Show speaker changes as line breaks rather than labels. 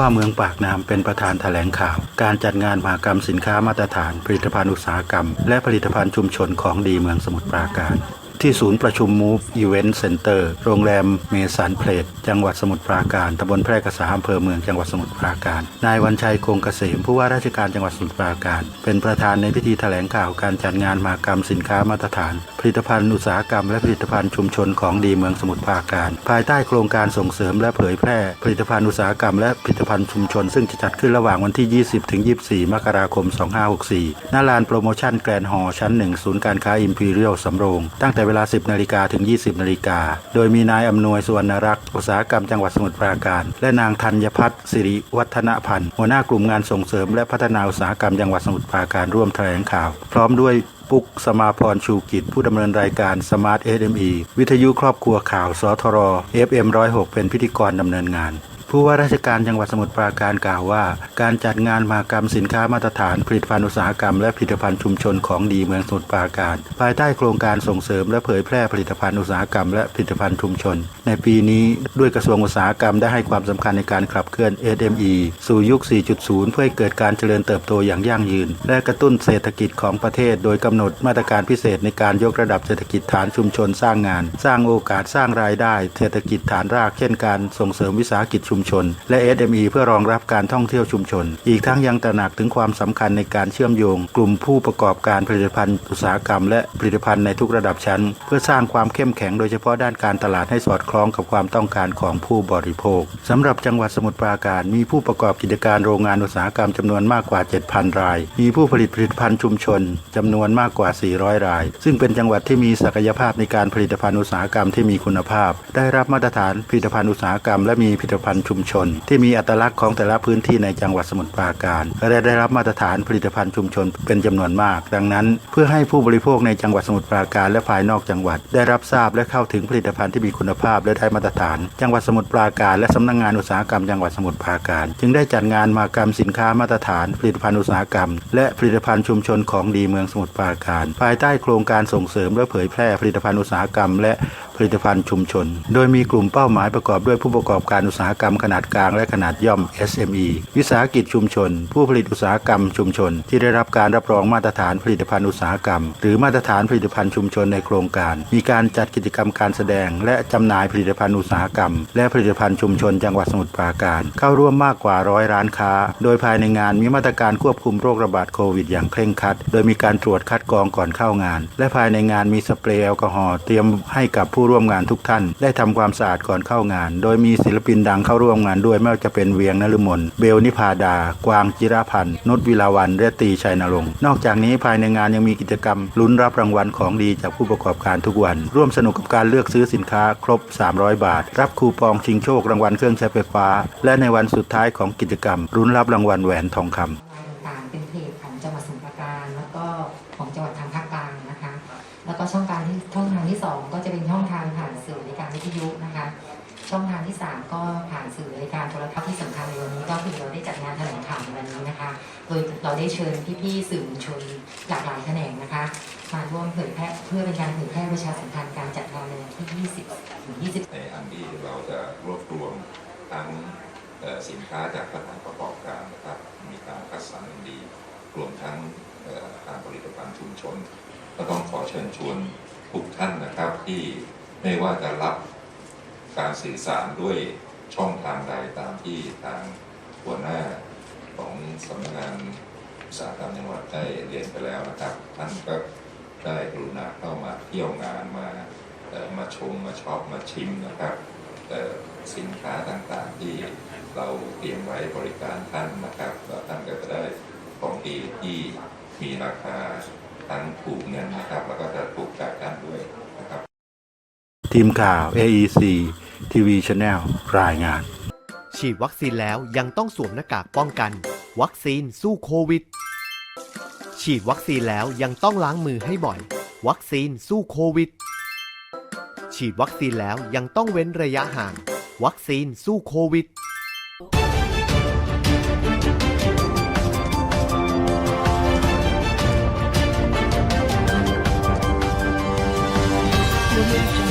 ว่าเมืองปากน้ำเป็นประธานแถลงข่าว การจัดงานมหกรรมสินค้ามาตรฐาน ผลิตภัณฑ์อุตสาหกรรม และผลิตภัณฑ์ชุมชนของดีเมืองสมุทรปราการ ที่ศูนย์ประชุม Move Event Center โรงแรมเมสันเพลทจังหวัดสมุทรปราการตำบลแพร่กษาอำเภอเมืองจังหวัดสมุทรปราการ นายวันชัยคงเกษมผู้ว่าราชการจังหวัดสมุทรปราการ เป็นประธานในพิธีแถลงข่าวการจัดงานมหกรรมสินค้ามาตรฐาน ผลิตภัณฑ์อุตสาหกรรม และผลิตภัณฑ์ชุมชนของดีเมืองสมุทรปราการ ภายใต้โครงการส่งเสริมและเผยแพร่ ผลิตภัณฑ์อุตสาหกรรม และผลิตภัณฑ์ชุมชน ซึ่งจะจัดขึ้นระหว่างวันที่ 20 ถึง 24 มกราคม 2564ณลานโปรโมชั่นแกรนด์ฮอลล์ชั้น 1 ศูนย์การค้าอิมพีเรียลสำโรงตั้งแต่เวลา 10นาฬิกาถึง 20นาฬิกาโดยมีนายอำนวยสวรรณรักษ์อุตสาหกรรมจังหวัดสมุทรปราการ และนางธัญพัฒน์สิริวัฒนพันธ์หัวหน้ากลุ่มงานส่งเสริม และพัฒนาอุตสาหกรรมจังหวัดสมุทรปราการร่วมแถลงข่าว พร้อมด้วยปุ๊กสมาพรชูกิจ ผู้ดำเนินรายการ Smart SME วิทยุครอบครัวข่าวสทร FM 106 เป็นพิธีกรดำเนินงาน ผู้ว่าราชการจังหวัดสมุทรปราการกล่าวว่า การจัดงานมหกรรมสินค้ามาตรฐาน ผลิตภัณฑ์อุตสาหกรรมและผลิตภัณฑ์ชุมชนของดีเมืองสมุทรปราการ ภายใต้โครงการส่งเสริมและเผยแพร่ผลิตภัณฑ์อุตสาหกรรมและผลิตภัณฑ์ชุมชน ในปีนี้ด้วยกระทรวงอุตสาหกรรมได้ให้ความสำคัญในการขับเคลื่อน SME สู่ยุค 4.0 เพื่อให้เกิดการเจริญเติบโตอย่างยั่งยืน และกระตุ้นเศรษฐกิจของประเทศ โดยกำหนดมาตรการพิเศษในการยกระดับเศรษฐกิจฐานชุมชนสร้างงาน สร้างโอกาสสร้างรายได้ เศรษฐกิจฐานรากเช่นการส่งเสริมวิสาหกิจชุมชน และ SME เพื่อรองรับการท่องเที่ยวชุมชน อีกทั้งยังตระหนักถึงความสำคัญในการเชื่อมโยง กลุ่มผู้ประกอบการผลิตภัณฑ์อุตสาหกรรม และผลิตภัณฑ์ในทุกระดับชั้น เพื่อสร้างความเข้มแข็งโดยเฉพาะด้านการตลาดให้สอดคล้องกับความต้องการของผู้บริโภคสำหรับจังหวัดสมุทรปราการมีผู้ประกอบกิจการโรงงานอุตสาหกรรมจำนวนมากกว่า 7,000 ราย มีผู้ผลิตผลิตภัณฑ์ชุมชนจำนวนมากกว่า 400 ราย ซึ่งเป็นจังหวัดที่มีศักยภาพในการผลิตภัณฑ์อุตสาหกรรมที่มีคุณภาพ ได้รับมาตรฐานผลิตภัณฑ์อุตสาหกรรมและมีผลิตภัณฑ์ชุมชน ที่มีอัตลักษณ์ของแต่ละพื้นที่ในจังหวัดสมุทรปราการและได้รับมาตรฐานผลิตภัณฑ์ชุมชนเป็นจำนวนมาก ดังนั้น เพื่อให้ผู้บริโภคในจังหวัดสมุทรปราการและภายนอกจังหวัด ได้รับทราบและเข้าถึงผลิตภัณฑ์ที่มีคุณภาพและได้มาตรฐาน จังหวัดสมุทรปราการ และสำนักงานอุตสาหกรรมจังหวัดสมุทรปราการ จึงได้จัดงานมหกรรมสินค้ามาตรฐาน ผลิตภัณฑ์อุตสาหกรรม และผลิตภัณฑ์ชุมชนของดีเมืองสมุทรปราการ ภายใต้โครงการส่งเสริมและเผยแพร่ผลิตภัณฑ์อุตสาหกรรม และผลิตภัณฑ์ชุมชน โดยมีกลุ่มเป้าหมายประกอบด้วยผู้ประกอบการอุตสาหกรรมขนาดกลางและขนาดย่อม SME วิสาหกิจชุมชน ผู้ผลิตอุตสาหกรรมชุมชน ที่ได้รับการรับรองมาตรฐานผลิตภัณฑ์อุตสาหกรรม หรือมาตรฐานผลิตภัณฑ์ชุมชนในโครงการ มีการจัดกิจกรรมการแสดง และจำหน่ายผลิตภัณฑ์อุตสาหกรรม และผลิตภัณฑ์ชุมชนจังหวัดสมุทรปราการ เข้าร่วมมากกว่าร้อยร้านค้า โดยภายในงานมีมาตรการควบคุมโรคระบาดโควิดอย่างเคร่งครัด โดยมีการตรวจคัดกรองก่อนเข้างาน และภายในงานมีสเปรย์แอลกอฮอล์เตรียมให้กับผู้ร่วมงานทุกท่าน ได้ทำความสะอาดก่อนเข้างาน โดยมีศิลปินดังเข้าร่วมรวมงานด้วยไม่ว่าจะเป็นเวียงนฤมลเบลนิพาดา กวางจิรพันธ์นุชวิลาวันและตีชัยนรงค์นอกจากนี้ภายในงานยังมีกิจกรรมลุ้นรับรางวัลของดีจากผู้ประกอบการทุกวัน ร่วมสนุกกับการเลือกซื้อสินค้าครบ 300 บาท รับคูปองชิงโชครางวัลเครื่องใช้ไฟฟ้า และในวันสุดท้ายของกิจกรรมลุ้นรับรางวัลแหวนทองคำ
ต่างๆเป็นเพจของจังหวัดสมุทรปราการแล้วก็ของจังหวัดทางภาคกลางนะคะ แล้วก็ช่องทางที่ช่องทางที่สองก็จะเป็นช่องทางผ่านสื่อรายการวิทยุนะคะ ช่องทางที่สามก็ผ่านสื่อรายการโทรทัศน์ที่สำคัญในวันนี้ก็คือเราได้จัดงานแถลงข่าวในวันนี้นะคะ โดยเราได้เชิญพี่ๆสื่อมวลชนหลากหลายแขนงนะคะมาร่วมเผยแพร่เพื่อเป็นการเผยแพร่ประชาสัมพันธ์การจัดงานในวันที่ 20 ถึง 20
ในอันที่เราจะรวบรวมทั้งสินค้าจากสถานประกอบการนะครับมีการคัดสรรอย่างดีรวมทั้งเอ่อทางผลิตภัณฑ์ชุมชน ก็ต้องขอเชิญชวนทุกท่านนะครับที่ไม่ว่าจะรับ การสื่อสารด้วยช่องทางใดตามที่ทางหัวหน้าของสำนักงานอุตสาหกรรมจังหวัดได้เรียนไปแล้วนะครับ ท่านก็ได้กรุณาเข้ามาเที่ยวงานมามาชมมาช็อปมาชิมนะครับสินค้าต่างๆที่เราเตรียมไว้บริการท่านนะครับแล้วท่านก็จะได้ของดีที่มีราคาทั้งถูกเงินนะครับ แล้วก็จะถูก
ทีมข่าว AEC TV Channel รายงาน
ฉีดวัคซีนแล้วยังต้องสวมหน้ากากป้องกัน วัคซีนสู้โควิด ฉีดวัคซีนแล้วยังต้องล้างมือให้บ่อย วัคซีนสู้โควิด ฉีดวัคซีนแล้วยังต้องเว้นระยะห่าง วัคซีนสู้โควิดเ